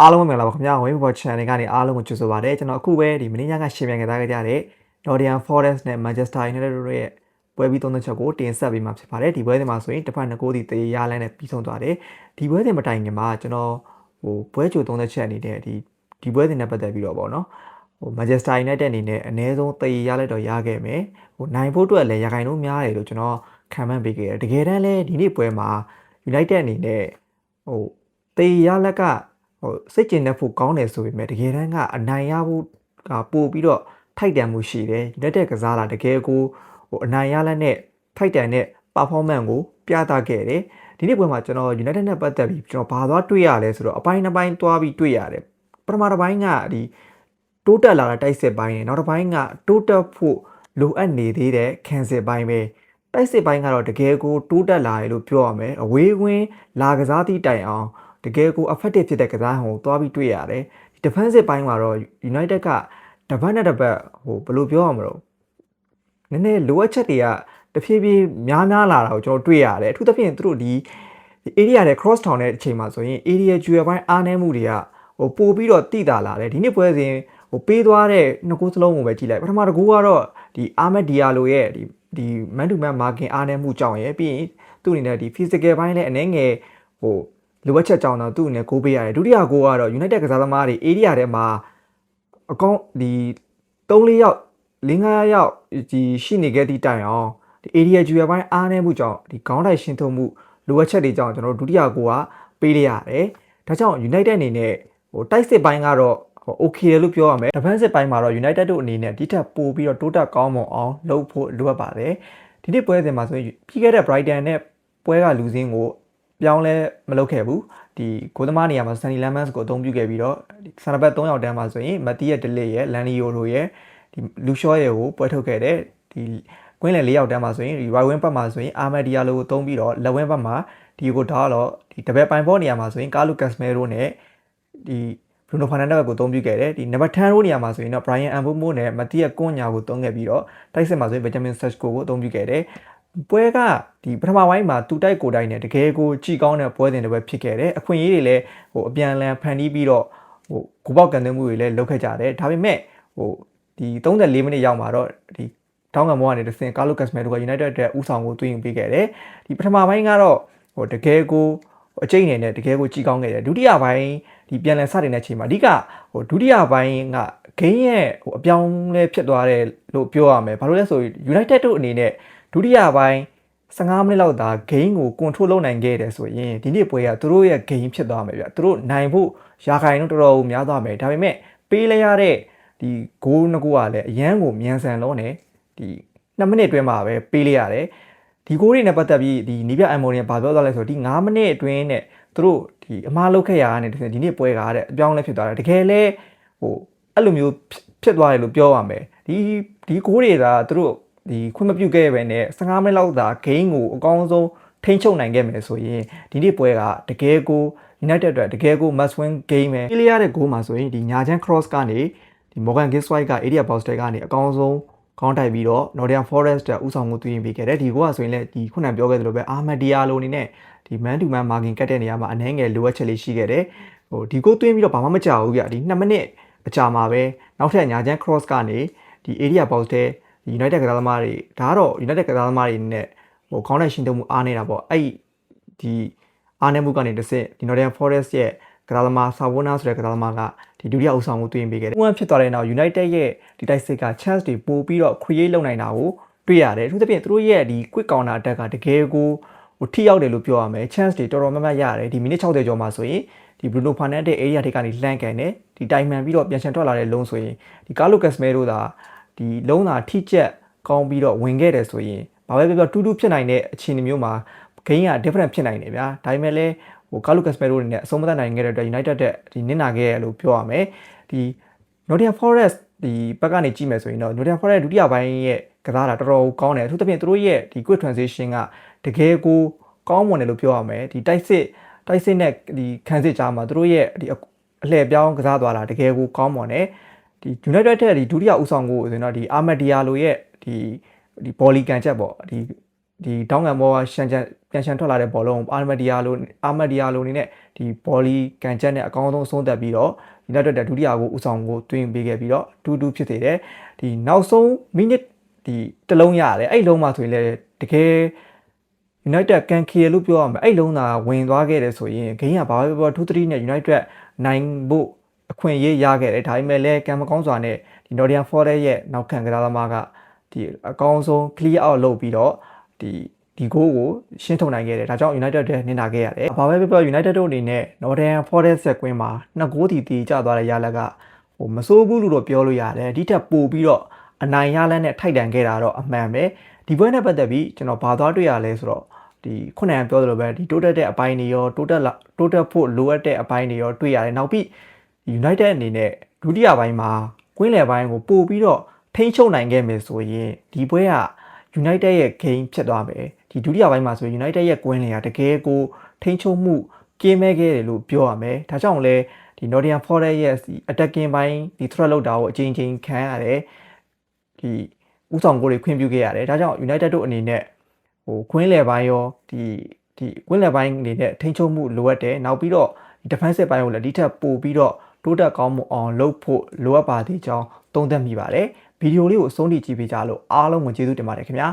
အားလုံးပဲမင်္ဂလာပါခင်ဗျာဝင်းဘော channel ကနေအားလုံးကိုကြိုဆိုပါရစေကျွန်တော်အခုပဲဒီမင်းညကရှင်ပြန်ခဲ့သားခဲ့ကြတဲ့ Nottingham Forest နဲ့ Manchester United တို့ရဲ့ပွဲပြီးသုံးသက်ချက်ကိုတင်ဆက်ပေးမှာဖြစ်ပါတယ်ဒီပွဲစဉ်မှာဆိုရင်တစ်ဖက်နှစ်ကိုးစီတေးရလန်းနဲ့ပြီးဆုံးသွားတယ်ဒီပွဲစဉ်မတိုင်ခင်မှာကျွန်တော်ဟိုပွဲကြိုသုံးသက်ချက်အနေနဲ့ဒီဒီပွဲစဉ်နဲ့ပတ်သက်ပြီးတော့ဗောနော်ဟို Manchester United အနေနဲ့အနည်းဆုံးတေးရလက်တော့ရခဲ့မယ်ဟိုနိုင်ဖို့အတွက်လည်းရခိုင်လို့များတယ်လို့ကျွန်တော်ခံမှန်းပေးခဲ့တယ်တကယ်တမ်းလည်းဒီနေ့ပွဲမှာ United အနေနဲ့ဟိုတေးရလက်က ဟိုစိတ်ကျင်တတ်ဖို့ကောင်းတယ်ဆိုပေမဲ့တကယ်တမ်းကအနိုင်ရဖို့ကပို့ပြီးတော့ထိုက်တန်မှုရှိတယ် United ကစားတာတကယ်ကိုဟိုအနိုင်ရလက်နဲ့ထိုက်တန်တဲ့ performance ကိုပြသခဲ့တယ်ဒီနေ့ပွဲမှာကျွန်တော် United နဲ့ပတ်သက်ပြီးကျွန်တော်ဘာသွားတွေ့ရလဲဆိုတော့အပိုင်းတစ်ပိုင်းသွားပြီးတွေ့ရတယ်ပထမတစ်ပိုင်းကဒီတိုးတက်လာတဲ့တိုက်စစ်ပိုင်းနဲ့နောက်တစ်ပိုင်းကတိုးတက်ဖို့လိုအပ်နေသေးတဲ့ခံစစ်ပိုင်းပဲတိုက်စစ်ပိုင်းကတော့တကယ်ကိုတိုးတက်လာတယ်လို့ပြောရမယ်အဝေးကွင်းလာကစားသည့်တိုင်အောင် တကယ်ကို effective ဖြစ်တဲ့ကစားဟန်ကိုသွားပြီးတွေ့ရတယ်ဒီ defensive ဘိုင်းမှာတော့ United ကတပတ်နဲ့တပတ်ဟိုဘယ်လိုပြောရမလို့နည်းနည်းလိုအပ်ချက်တွေကတဖြည်းဖြည်းများများလာတာကိုကျွန်တော်တွေ့ရတယ်အထူးသဖြင့်သူတို့ဒီ area တဲ့ cross town တဲ့အချိန်မှာဆိုရင် area ကျွယ်ပိုင်းအားနည်းမှုတွေကဟိုပို့ပြီးတော့တိတာလာတယ်ဒီနေ့ပွဲစဉ်ဟိုပေးသွားတဲ့နှစ်ကိုစလုံးကိုပဲကြည့်လိုက်ပထမတစ်ကူကတော့ဒီ Ahmed Diallo ရဲ့ဒီဒီ man to man marking အားနည်းမှုကြောင့်ရယ်ပြီးရင်သူ့အနေနဲ့ဒီ physical ဘိုင်းလည်းအနေငယ်ဟို လိုအပ်ချက်ကြောင့်တော့သူ့အနေနဲ့ကိုးပေးရတယ်ဒုတိယကိုကတော့ United ကစားသမားတွေ area ထဲမှာအကောင့်ဒီ3-4ယောက်5-6ယောက်ဒီရှိနေခဲ့သည့်တိုင်အောင်ဒီ area ကျွေပိုင်းအားနည်းမှုကြောင့်ဒီခေါင်းတိုက်ရှင်းထုတ်မှုလိုအပ်ချက်တွေကြောင့်ကျွန်တော်တို့ဒုတိယကိုကပေးရရတယ်ဒါကြောင့် United အနေနဲ့ဟိုတိုက်စစ်ပိုင်းကတော့ဟို okay လို့ပြောရမယ် defensive ပိုင်းမှာတော့ United တို့အနေနဲ့ဒီထက်ပိုပြီးတော့တိုးတက်ကောင်းမွန်အောင်လုပ်ဖို့လိုအပ်ပါတယ်ဒီနေ့ပွဲစဉ်မှာဆိုရင်ပြီးခဲ့တဲ့ Brighton နဲ့ပွဲကလူစင်းကို ပြောင်းလဲမလုပ်ခဲ့ဘူးဒီကိုသမားနေရာမှာ Sunny Lemons ကိုအသုံးပြုခဲ့ပြီးတော့ဆန်နဘတ်3ယောက်တန်းမှာဆိုရင်မတီးရဲ့ဒလစ်ရဲ့လန်နီယိုတို့ရဲ့ဒီလူရှော့ရဲ့ကိုပွဲထုတ်ခဲ့တဲ့ဒီကွင်းလယ်၄ယောက်တန်းမှာဆိုရင်ဒီ right wing ဘက်မှာဆိုရင်အာမက်ဒီယာလိုကိုသုံးပြီးတော့လက်ဝင်းဘက်မှာဒီကိုဒါတော့ဒီတပည့်ပိုင်ဘောနေရာမှာဆိုရင်ကာလူကတ်စမဲရိုနဲ့ဒီဘရူနိုဖာနန်ဒက်ကိုအသုံးပြုခဲ့တယ်ဒီနံပါတ်10ရိုးနေရာမှာဆိုရင်တော့ Brian Ambomo နဲ့မတီးရဲ့ကွန်ညာကိုသုံးခဲ့ပြီးတော့တိုက်စစ်မှာဆိုရင် Benjamin Sesko ကိုအသုံးပြုခဲ့တယ် ပွဲကဒီပထမပိုင်းမှာတူတိုက်ကိုတိုက်နဲ့တကယ်ကိုကြည်ကောင်းတဲ့ပွဲစဉ်တွေပဲဖြစ်ခဲ့တယ်အခွင့်အရေးတွေလည်းဟိုအပြန်အလှန်ဖန်တီးပြီးတော့ဟိုဂိုးပေါက်ကန်သွင်းမှုတွေလည်းလုပ်ခဲ့ကြတယ်ဒါပေမဲ့ဟိုဒီ34မိနစ်ရောက်မှာတော့ဒီတောင်းကံဘောကနေတစင်ကာလိုကတ်စမဲတို့က United အတွက်ဥဆောင်ကိုသွင်းယူပေးခဲ့တယ်ဒီပထမပိုင်းကတော့ဟိုတကယ်ကိုအကျိတ်အနေနဲ့တကယ်ကိုကြည်ကောင်းခဲ့တယ်ဒုတိယပိုင်းဒီပြန်လည်စတင်တဲ့အချိန်မှာအဓိကဟိုဒုတိယပိုင်းကဂိမ်းရဲ့ဟိုအပြောင်းလဲဖြစ်သွားတယ်လို့ပြောရမယ်ဘာလို့လဲဆိုရင် United တို့အနေနဲ့ ဒုတိယပိုင်း15မိနစ်လောက်သာဂိမ်းကိုကွန်ထရိုးလုပ်နိုင်ခဲ့တယ်ဆိုရင်ဒီနေ့ပွဲကသူတို့ရဲ့ဂိမ်းဖြစ်သွားမယ်ဗျသူတို့နိုင်ဖို့ရာခိုင်နှုန်းတော်တော်များသွားမယ်ဒါပေမဲ့ပေးလိုက်ရတဲ့ဒီဂိုးနှစ်ခုကလည်းအရန်ကိုမြန်ဆန်လုံးနေဒီ2မိနစ်အတွင်းမှာပဲပေးလိုက်ရတယ်ဒီဂိုးတွေနဲ့ပတ်သက်ပြီးဒီနီးပြအမ်မိုနီဘာပြောသွားလဲဆိုတော့ဒီ9မိနစ်အတွင်းနဲ့သူတို့ဒီအမားလုတ်ခဲ့ရတာနဲ့ဒီနေ့ပွဲကားတဲ့အပြောင်းလဲဖြစ်သွားတယ်တကယ်လဲဟိုအဲ့လိုမျိုးဖြစ်သွားတယ်လို့ပြောရမယ်ဒီဒီဂိုးတွေကသူတို့ ဒီခွင့်မပြုခဲ့ပဲနဲ့15မိနစ်လောက်သာဂိမ်းကိုအကောင်းဆုံးထိန်းချုပ်နိုင်ခဲ့မယ်ဆိုရင်ဒီနေ့ပွဲကတကယ်ကို United အတွက်တကယ်ကို must win game ပဲပြေးရတဲ့ goal မှာဆိုရင်ဒီညာချမ်း cross ကနေဒီ Morgan Giswite က area box တွေကနေအကောင်းဆုံးကောင်းတိုက်ပြီးတော့ Nottingham Forest တက်ဥဆောင်မှုသွင်းပေးခဲ့တယ်ဒီကောကဆိုရင်လည်းဒီခုနပြောခဲ့သလိုပဲ Ahmed Diallo အနေနဲ့ဒီ man to man marking ကတ်တဲ့နေရာမှာအနှဲငယ်လိုအပ်ချက်လေးရှိခဲ့တယ်ဟိုဒီကိုသွင်းပြီးတော့ဘာမှမကြောက်ဘူးပြဒီ2မိနစ်အကြာမှာပဲနောက်ထပ်ညာချမ်း cross ကနေဒီ area box တဲ့ United ကစားသမားတွေဒါကတော့ United ကစားသမားတွေနဲ့ဟိုခေါင်းနဲ့ရှင်းတုံးမှုအားနေတာပေါ့အဲ့ဒီအားနေမှုကနေတစ်ဆင့်ဒီ Nottingham Forest ရဲ့ကစားသမား Savona ဆိုတဲ့ကစားသမားကဒီဒုတိယအုပ်ဆောင်မှုတွင်ပေးခဲ့တယ်။ဥပမာဖြစ်သွားတဲ့နောက် United ရဲ့ဒီတိုက်စစ်က chance တွေပို့ပြီးတော့ create လုပ်နိုင်တာကိုတွေ့ရတယ်။အထူးသဖြင့်သူတို့ရဲ့ဒီ quick counter attack ကတကယ်ကိုဟိုထိရောက်တယ်လို့ပြောရမယ်။ chance တွေတော်တော်များများရတယ်။ဒီမိနစ်60ကျော်မှာဆိုရင်ဒီ Bruno Fernandes area ထိပ်ကနေလှမ်းကန်တယ်။ဒီတိုင်မှန်ပြီးတော့ပြန်ချန်ထွက်လာတဲ့လုံးဆိုရင်ဒီ Carlos Casemiro ဒါ ဒီလုံးသာထိချက်ကောင်းပြီးတော့ဝင်ခဲ့တယ်ဆိုရင်ဘာပဲပြောပြောတူးတူးဖြစ်နိုင်တဲ့အခြေအနေမျိုးမှာဂိမ်းက different ဖြစ်နိုင်တယ်ဗျာဒါပေမဲ့လည်းဟိုကာလူကတ်စပယ်ရိုအနေနဲ့အဆုံးမသတ်နိုင်ခဲ့တဲ့အတွက် United တဲ့ဒီနစ်နာခဲ့ရလို့ပြောရမယ်ဒီ Nottingham Forest ဒီဘက်ကနေကြည့်မယ်ဆိုရင်တော့ Nottingham Forest ဒုတိယပိုင်းရဲ့ကစားတာတော်တော်ကောင်းတယ်အထူးသဖြင့်သူတို့ရဲ့ဒီ quick transition ကတကယ်ကိုကောင်းမွန်တယ်လို့ပြောရမယ်ဒီတိုက်စစ်တိုက်စစ်နဲ့ဒီခံစစ်ကြားမှာသူတို့ရဲ့ဒီအလှည့်ပြောင်းကစားသွားတာတကယ်ကိုကောင်းမွန်တယ် ဒီ United တဲ့ဒီဒုတိယဦးဆောင်ကိုဆိုရင်တော့ဒီ Ahmed Diallo ရဲ့ဒီဒီဘောလီကန်ချက်ပေါ့ဒီဒီတောင်းငံဘောကရှန်ချန်ပြန်ရှန်ထွက်လာတဲ့ဘောလုံးအာမဒီယာလိုအာမဒီယာလိုအနေနဲ့ဒီဘောလီကန်ချက်နဲ့အကောင်းဆုံးဆုံးသက်ပြီးတော့ဒီနောက်တက်ဒုတိယကိုဦးဆောင်ကိုတွင်ပေးခဲ့ပြီးတော့2-2ဖြစ်သေးတယ်ဒီနောက်ဆုံးမိနစ်ဒီတစ်လုံးရတယ်အဲ့လုံးမှဆိုရင်လည်းတကယ် United ကန်ခီလို့ပြောရမယ်အဲ့လုံးသာဝင်သွားခဲ့တယ်ဆိုရင်ဂိမ်းကဘာပဲပြော2-3နဲ့ United နိုင်ဖို့ အခွင့်အရေးရခဲ့တယ်ဒါပေမဲ့လည်းကံမကောင်းစွာနဲ့ဒီ Nottingham Forest ရဲ့နောက်ခံကစားသမားကဒီအကောင်းဆုံး clear out လုပ်ပြီးတော့ဒီဒီဂိုးကိုရှင်းထုတ်နိုင်ခဲ့တယ်ဒါကြောင့် United တဲ့နင်နာခဲ့ရတယ်ဘာပဲပြောပြော United တို့အနေနဲ့ Nottingham Forest ဆက်ကွင်းမှာနှစ်ဂိုးတီတီကျသွားတဲ့ရလက်ကဟိုမစိုးဘူးလို့တော့ပြောလို့ရတယ်ဒီထက်ပိုပြီးတော့အနိုင်ရလန်းနဲ့ထိုက်တန်ခဲ့တာတော့အမှန်ပဲဒီပွဲနဲ့ပတ်သက်ပြီးကျွန်တော်ဘာသွားတွေ့ရလဲဆိုတော့ဒီခုနကပြောသလိုပဲဒီတိုးတက်တဲ့အပိုင်းတွေရောတိုးတက်လာတိုးတက်ဖို့လိုအပ်တဲ့အပိုင်းတွေရောတွေ့ရတယ်နောက်ပြီး United အနေနဲ့ဒုတိယပိုင်းမှာကွင်းလယ်ပိုင်းကိုပို့ပြီးတော့ထိန်းချုပ်နိုင်ခဲ့မယ်ဆိုရင်ဒီပွဲက United ရဲ့ game ဖြစ်သွားမယ်ဒီဒုတိယပိုင်းမှာဆိုရင် United ရဲ့ကွင်းလယ်ကတကယ်ကိုထိန်းချုပ်မှုကင်းမဲ့ခဲ့တယ်လို့ပြောရမယ်ဒါကြောင့်လဲဒီ Nottingham Forest ရဲ့ attacking ပိုင်းဒီ threat လောက်တာကိုအချိန်ချင်းခံရတယ်ဒီဥဆောင်ကိုတွေခွင့်ပြုခဲ့ရတယ်ဒါကြောင့် United တို့အနေနဲ့ဟိုကွင်းလယ်ပိုင်းရောဒီဒီကွင်းလယ်ပိုင်းအနေနဲ့ထိန်းချုပ်မှုလိုအပ်တယ်နောက်ပြီးတော့ဒီ defensive ပိုင်းကိုလည်းဒီထက်ပိုပြီးတော့ တိုးတက်ကောင်းမှုအောင်လုပ်ဖို့လိုအပ်ပါသေးကြောင်းသုံးသပ်မိပါတယ်ဗီဒီယိုလေးကိုအဆုံးထိကြည့်ပေးကြလို့အားလုံးကိုကျေးဇူးတင်ပါတယ်ခင်ဗျာ